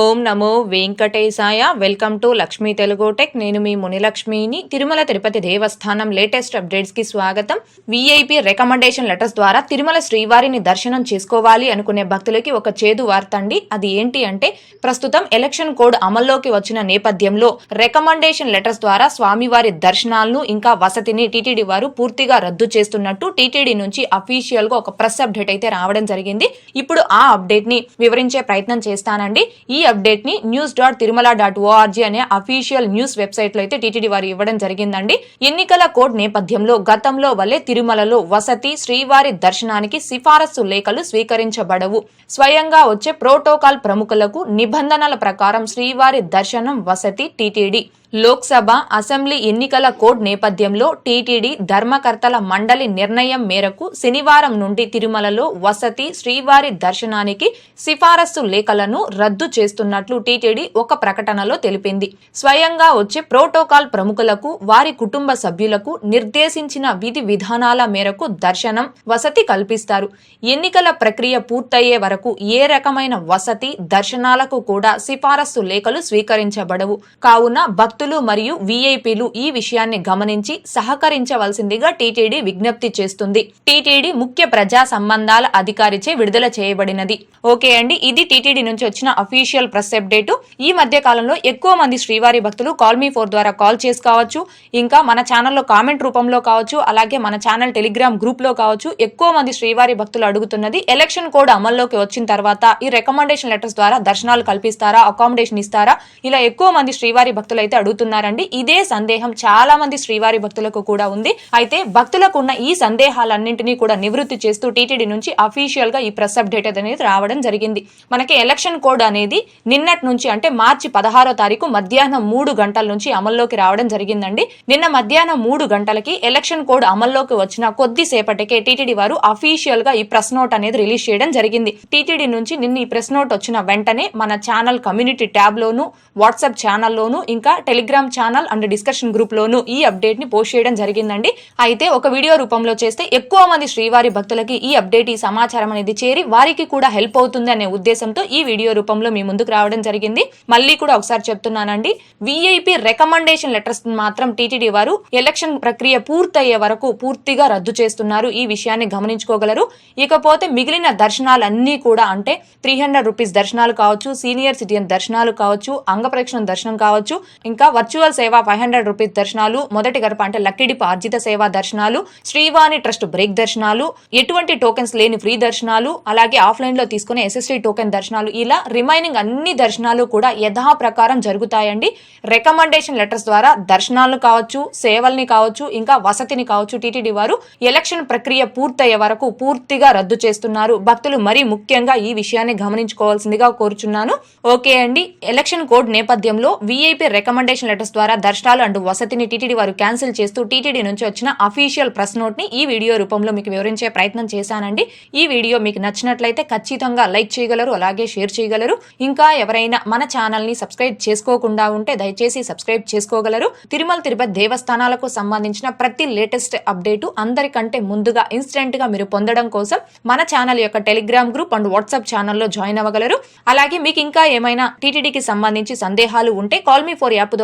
ఓం నమో వెంకటేశాయ. Welcome to Lakshmi Telugu tech. నేను మీ మునిలక్ష్మిని. తిరుమల తిరుపతి దేవస్థానం లేటెస్ట్ అప్డేట్స్కి స్వాగతం విఐపి రికమెండేషన్ లెటర్స్ ద్వారా తిరుమల శ్రీవారిని దర్శనం చేసుకోవాలి అనుకునే భక్తులకి ఒక చేదు వార్త అండి అది ఏంటి అంటే ప్రస్తుతం ఎలక్షన్ కోడ్ అమల్లోకి వచ్చిన నేపథ్యంలో రికమెండేషన్ లెటర్స్ ద్వారా స్వామివారి దర్శనాలను ఇంకా వసతిని టీటీడీ వారు పూర్తిగా రద్దు చేస్తున్నట్టు టీటీడీ నుంచి అఫీషియల్గా ఒక ప్రెస్ అప్డేట్ అయితే రావడం జరిగింది. ఇప్పుడు ఆ అప్డేట్ని వివరించే ప్రయత్నం చేస్తానండి. ఈ అప్డేట్ని news dot Tirumala dot org అనే అఫీషియల్ న్యూస్ వెబ్సైట్లో అయితే టీటీడీ వారు ఇవ్వడం జరిగిందండి. ఎన్నికల కోడ్ నేపథ్యంలో గతంలో వలె తిరుమలలో వసతి శ్రీవారి దర్శనానికి సిఫారసు లేఖలు స్వీకరించబడవు. స్వయంగా వచ్చే ప్రోటోకాల్ ప్రముఖులకు నిబంధనల ప్రకారం శ్రీవారి దర్శనం వసతి టీటీడీ లోక్సభ అసెంబ్లీ ఎన్నికల కోడ్ నేపథ్యంలో టీటీడీ ధర్మకర్తల మండలి నిర్ణయం మేరకు శనివారం నుండి తిరుమలలో వసతి శ్రీవారి దర్శనానికి సిఫారసు లేఖలను రద్దు చేస్తున్నట్లు టీటీడీ ఒక ప్రకటనలో తెలిపింది. స్వయంగా వచ్చే ప్రోటోకాల్ ప్రముఖులకు వారి కుటుంబ సభ్యులకు నిర్దేశించిన విధి విధానాల మేరకు దర్శనం వసతి కల్పిస్తారు. ఎన్నికల ప్రక్రియ పూర్తయ్యే వరకు ఏ రకమైన వసతి దర్శనాలకు కూడా సిఫారసు లేఖలు స్వీకరించబడవు. కావున భక్తులు మరియు వీఐపీలు ఈ విషయాన్ని గమనించి సహకరించవలసిందిగా టీటీడీ విజ్ఞప్తి చేస్తుంది. టీటీడీ ముఖ్య ప్రజా సంబంధాల అధికారిచే విడుదల చేయబడినది. ఓకే అండి ఇది టీటీడీ నుంచి వచ్చిన అఫీషియల్ ప్రెస్ అప్డేట్. ఈ మధ్య కాలంలో ఎక్కువ మంది శ్రీవారి భక్తులు కాల్ మీ ఫోర్ ద్వారా కాల్ చేసి కావచ్చు ఇంకా మన ఛానల్లో కామెంట్ రూపంలో కావచ్చు అలాగే మన ఛానల్ టెలిగ్రామ్ గ్రూప్లో కావచ్చు. ఎక్కువ మంది శ్రీవారి భక్తులు అడుగుతున్నది ఎలక్షన్ కోడ్ అమల్లోకి వచ్చిన తర్వాత ఈ రికమెండేషన్ లెటర్స్ ద్వారా దర్శనాలు కల్పిస్తారా అకామిడేషన్ ఇస్తారా? ఇలా ఎక్కువ మంది శ్రీవారి భక్తులు అయితే అడుగుతున్నారండి. ఇదే సందేహం చాలా మంది శ్రీవారి భక్తులకు కూడా ఉంది. అయితే భక్తులకు ఉన్న ఈ సందేహాలన్నింటినీ కూడా నివృత్తి చేస్తూ టీటీడీ నుంచి అఫీషియల్గా ఈ ప్రెస్ అప్డేట్ అనేది రావడం జరిగింది. మనకి ఎలక్షన్ కోడ్ అనేది నిన్నటి నుంచి అంటే మార్చి పదహారో తారీఖు మధ్యాహ్నం మూడు గంటల నుంచి అమల్లోకి రావడం జరిగిందండి. నిన్న మధ్యాహ్నం మూడు గంటలకి ఎలక్షన్ కోడ్ అమల్లోకి వచ్చిన కొద్దిసేపటికే టీటీడీ వారు అఫీషియల్గా ఈ ప్రెస్ నోట్ అనేది రిలీజ్ చేయడం జరిగింది. టీటీడీ నుంచి నిన్న ఈ ప్రెస్ నోట్ వచ్చిన వెంటనే మన ఛానల్ కమ్యూనిటీ ట్యాబ్ లోను వాట్సాప్ ఛానల్లోను ఇంకా Telegram channel and discussion group లోను ఈ అప్డేట్ని పోస్ట్ చేయడం జరిగిందండి. అయితే ఒక వీడియో రూపంలో చేస్తే ఎక్కువ మంది శ్రీవారి భక్తులకి ఈ అప్డేట్ ఈ సమాచారం అనేది చేరి వారికి కూడా హెల్ప్ అవుతుంది అనే ఉద్దేశంతో ఈ వీడియో రూపంలో మీ ముందుకు రావడం జరిగింది. మళ్ళీ కూడా ఒకసారి చెప్తున్నానండి. విఐపి రికమెండేషన్ లెటర్స్ మాత్రం టీటీడీ వారు ఎలక్షన్ ప్రక్రియ పూర్తయ్యే వరకు పూర్తిగా రద్దు చేస్తున్నారు. ఈ విషయాన్ని గమనించుకోగలరు. ఇకపోతే మిగిలిన దర్శనాలన్నీ కూడా అంటే త్రీ హండ్రెడ్ రూపీస్ దర్శనాలు కావచ్చు సీనియర్ సిటిజన్ దర్శనాలు కావచ్చు అంగప్రక్షణ దర్శనం కావచ్చు ఇంకా వర్చువల్ సేవ ఫైవ్ హండ్రెడ్ రూపీస్ దర్శనాలు మొదటి గడప అంటే లక్కిడిప ఆర్జిత సేవా దర్శనాలు శ్రీవాణి ట్రస్ట్ బ్రేక్ దర్శనాలు ఎటువంటి టోకెన్స్ లేని ఫ్రీ దర్శనాలు అలాగే ఆఫ్లైన్లో తీసుకునే ఎస్ఎస్టీ టోకెన్ దర్శనాలు. ఇలా రిమైనింగ్ అన్ని దర్శనాలు కూడా యథా ప్రకారం జరుగుతాయండి. రికమెండేషన్ లెటర్స్ ద్వారా దర్శనాలు కావచ్చు సేవల్ని కావచ్చు ఇంకా వసతిని కావచ్చు టీటీడీ వారు ఎలక్షన్ ప్రక్రియ పూర్తయ్యే వరకు పూర్తిగా రద్దు చేస్తున్నారు. భక్తులు మరీ ముఖ్యంగా ఈ విషయాన్ని గమనించుకోవాల్సిందిగా కోరుచున్నాను. ఓకే అండి. ఎలక్షన్ కోడ్ నేపథ్యంలో వీఐపీ రికమెండేషన్ లెటర్స్ ద్వారా దర్శనాలు అండ్ వసతిని టీటీడీ వారు క్యాన్సిల్ చేస్తూ టీటీడీ నుంచి వచ్చిన అఫీషియల్ ప్రెస్ నోట్ని ఈ వీడియో రూపంలో మీకు వివరించే ప్రయత్నం చేశానండి. ఈ వీడియో మీకు నచ్చినట్లయితే ఖచ్చితంగా లైక్ చేయగలరు అలాగే షేర్ చేయగలరు. ఇంకా ఎవరైనా మన ఛానల్ని సబ్స్క్రైబ్ చేసుకోకుండా ఉంటే దయచేసి సబ్స్క్రైబ్ చేసుకోగలరు. తిరుమల తిరుపతి దేవస్థానాలకు సంబంధించిన ప్రతి లేటెస్ట్ అప్డేటు అందరికంటే ముందుగా ఇన్స్టెంట్గా మీరు పొందడం కోసం మన ఛానల్ యొక్క టెలిగ్రామ్ గ్రూప్ అండ్ వాట్సాప్ ఛానల్లో జాయిన్ అవ్వగలరు. అలాగే మీకు ఇంకా ఏమైనా టీటీడీకి సంబంధించి సందేహాలు ఉంటే కాల్ మీ ఫోర్ యాప్ ద్వారా